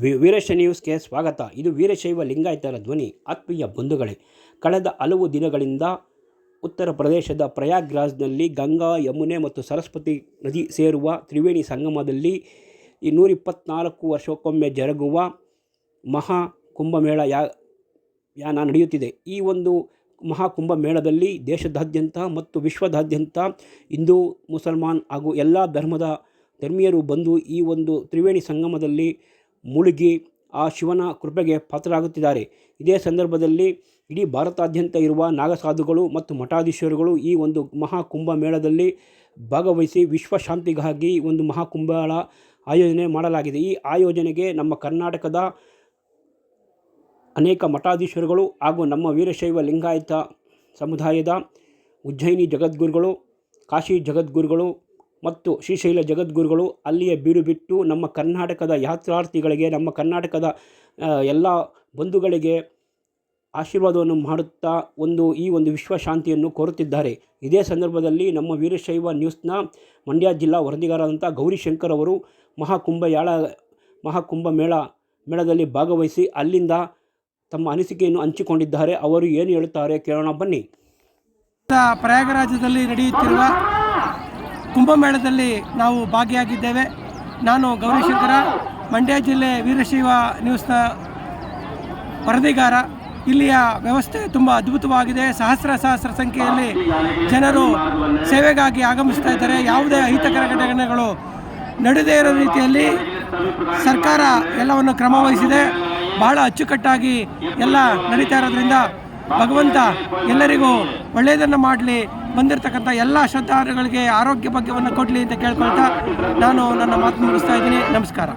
ವೀರಶ ನ್ಯೂಸ್ಗೆ ಸ್ವಾಗತ. ಇದು ವೀರಶೈವ ಲಿಂಗಾಯತರ ಧ್ವನಿ. ಆತ್ಮೀಯ ಬಂಧುಗಳೇ, ಕಳೆದ ಹಲವು ದಿನಗಳಿಂದ ಉತ್ತರ ಪ್ರದೇಶದ ಪ್ರಯಾಗ್ರಾಜ್ನಲ್ಲಿ ಗಂಗಾ, ಯಮುನೆ ಮತ್ತು ಸರಸ್ವತಿ ನದಿ ಸೇರುವ ತ್ರಿವೇಣಿ ಸಂಗಮದಲ್ಲಿ ಈ ನೂರಿಪ್ಪತ್ನಾಲ್ಕು ವರ್ಷಕ್ಕೊಮ್ಮೆ ಜರುಗುವ ಮಹಾ ಕುಂಭಮೇಳ ಯಾ, ಯಾನ ನಡೆಯುತ್ತಿದೆ. ಈ ಒಂದು ಮಹಾಕುಂಭ ಮೇಳದಲ್ಲಿ ದೇಶದಾದ್ಯಂತ ಮತ್ತು ವಿಶ್ವದಾದ್ಯಂತ ಹಿಂದೂ, ಮುಸಲ್ಮಾನ್ ಹಾಗೂ ಎಲ್ಲ ಧರ್ಮದ ಧರ್ಮೀಯರು ಬಂದು ಈ ಒಂದು ತ್ರಿವೇಣಿ ಸಂಗಮದಲ್ಲಿ ಮುಳುಗಿ ಆ ಶಿವನ ಕೃಪೆಗೆ ಪಾತ್ರರಾಗುತ್ತಿದ್ದಾರೆ. ಇದೇ ಸಂದರ್ಭದಲ್ಲಿ ಇಡೀ ಭಾರತಾದ್ಯಂತ ಇರುವ ನಾಗಸಾಧುಗಳು ಮತ್ತು ಮಠಾಧೀಶ್ವರುಗಳು ಈ ಒಂದು ಮಹಾಕುಂಭ ಮೇಳದಲ್ಲಿ ಭಾಗವಹಿಸಿ ವಿಶ್ವಶಾಂತಿಗಾಗಿ ಒಂದು ಮಹಾಕುಂಭಗಳ ಆಯೋಜನೆ ಮಾಡಲಾಗಿದೆ. ಈ ಆಯೋಜನೆಗೆ ನಮ್ಮ ಕರ್ನಾಟಕದ ಅನೇಕ ಮಠಾಧೀಶ್ವರುಗಳು ಹಾಗೂ ನಮ್ಮ ವೀರಶೈವ ಲಿಂಗಾಯತ ಸಮುದಾಯದ ಉಜ್ಜಯಿನಿ ಜಗದ್ಗುರುಗಳು, ಕಾಶಿ ಜಗದ್ಗುರುಗಳು ಮತ್ತು ಶ್ರೀಶೈಲ ಜಗದ್ಗುರುಗಳು ಅಲ್ಲಿಯೇ ಬೀಡು ಬಿಟ್ಟು ನಮ್ಮ ಕರ್ನಾಟಕದ ಯಾತ್ರಾರ್ಥಿಗಳಿಗೆ, ನಮ್ಮ ಕರ್ನಾಟಕದ ಎಲ್ಲ ಬಂಧುಗಳಿಗೆ ಆಶೀರ್ವಾದವನ್ನು ಮಾಡುತ್ತಾ ಒಂದು, ಈ ಒಂದು ವಿಶ್ವಶಾಂತಿಯನ್ನು ಕೋರುತ್ತಿದ್ದಾರೆ. ಇದೇ ಸಂದರ್ಭದಲ್ಲಿ ನಮ್ಮ ವೀರಶೈವ ನ್ಯೂಸ್ನ ಮಂಡ್ಯ ಜಿಲ್ಲಾ ವರದಿಗಾರರಾದಂಥ ಗೌರಿಶಂಕರ್ ಅವರು ಮಹಾಕುಂಭಯಾಳ ಮಹಾಕುಂಭ ಮೇಳ, ಮೇಳದಲ್ಲಿ ಭಾಗವಹಿಸಿ ಅಲ್ಲಿಂದ ತಮ್ಮ ಅನಿಸಿಕೆಯನ್ನು ಹಂಚಿಕೊಂಡಿದ್ದಾರೆ. ಅವರು ಏನು ಹೇಳುತ್ತಾರೆ ಕೇಳೋಣ ಬನ್ನಿ. ಪ್ರಯಾಗರಾಜದಲ್ಲಿ ನಡೆಯುತ್ತಿರುವ ಕುಂಭಮೇಳದಲ್ಲಿ ನಾವು ಭಾಗಿಯಾಗಿದ್ದೇವೆ. ನಾನು ಗೌರಿಶಂಕರ, ಮಂಡ್ಯ ಜಿಲ್ಲೆ ವೀರಶೈವ ನ್ಯೂಸ್ನ ವರದಿಗಾರ. ಇಲ್ಲಿಯ ವ್ಯವಸ್ಥೆ ತುಂಬ ಅದ್ಭುತವಾಗಿದೆ. ಸಹಸ್ರ ಸಹಸ್ರ ಸಂಖ್ಯೆಯಲ್ಲಿ ಜನರು ಸೇವೆಗಾಗಿ ಆಗಮಿಸ್ತಾ ಇದ್ದಾರೆ. ಯಾವುದೇ ಅಹಿತಕರ ಘಟನೆಗಳು ನಡೆದೇ ಇರೋ ರೀತಿಯಲ್ಲಿ ಸರ್ಕಾರ ಎಲ್ಲವನ್ನು ಕ್ರಮವಹಿಸಿದೆ. ಬಹಳ ಅಚ್ಚುಕಟ್ಟಾಗಿ ಎಲ್ಲ ನಡೀತಾ ಇರೋದ್ರಿಂದ ಭಗವಂತ ಎಲ್ಲರಿಗೂ ಒಳ್ಳೆಯದನ್ನು ಮಾಡಲಿ, ಬಂದಿರತಕ್ಕಂಥ ಎಲ್ಲ ಶ್ರದ್ಧಾಳುಗಳಿಗೆ ಆರೋಗ್ಯ ಭಾಗ್ಯವನ್ನು ಕೊಡಲಿ ಅಂತ ಕೇಳ್ಕೊಳ್ತಾ ನಾನು ನನ್ನ ಮಾತು ಮುಗಿಸ್ತಾ ಇದ್ದೀನಿ. ನಮಸ್ಕಾರ.